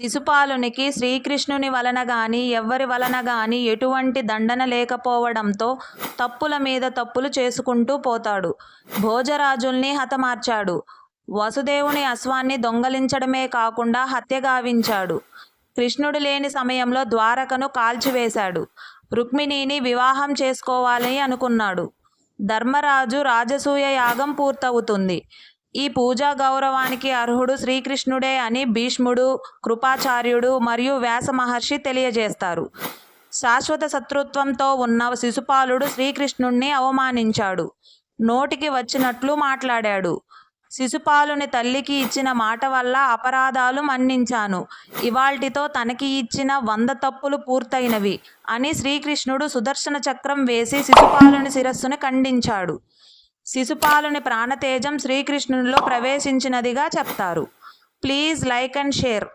శిశుపాలునికి శ్రీకృష్ణుని వలన గాని ఎవ్వరి వలన గాని ఎటువంటి దండన లేకపోవడంతో తప్పుల మీద తప్పులు చేసుకుంటూ పోతాడు. భోజరాజుల్ని హతమార్చాడు. వసుదేవుని అశ్వాన్ని దొంగలించడమే కాకుండా హత్య గావించాడు. కృష్ణుడు లేని సమయంలో ద్వారకను కాల్చివేశాడు. రుక్మిణిని వివాహం చేసుకోవాలని అనుకున్నాడు. ధర్మరాజు రాజసూయ యాగం పూర్తవుతుంది. ఈ పూజా గౌరవానికి అర్హుడు శ్రీకృష్ణుడే అని భీష్ముడు కృపాచార్యుడు మరియు వ్యాస మహర్షి తెలియజేస్తారు. శాశ్వత శత్రుత్వంతో ఉన్న శిశుపాలుడు శ్రీకృష్ణుణ్ణి అవమానించాడు. నోటికి వచ్చినట్లు మాట్లాడాడు. శిశుపాలుని తల్లికి ఇచ్చిన మాట వల్ల అపరాధాలు మన్నించాను. ఇవాల్టితో తనకి ఇచ్చిన వంద తప్పులు పూర్తయినవి అని శ్రీకృష్ణుడు సుదర్శన చక్రం వేసి శిశుపాలుని శిరస్సును ఖండించాడు. శిశుపాలుని ప్రాణతేజం శ్రీకృష్ణునిలో ప్రవేశించినదిగా చెప్తారు. Please like and share.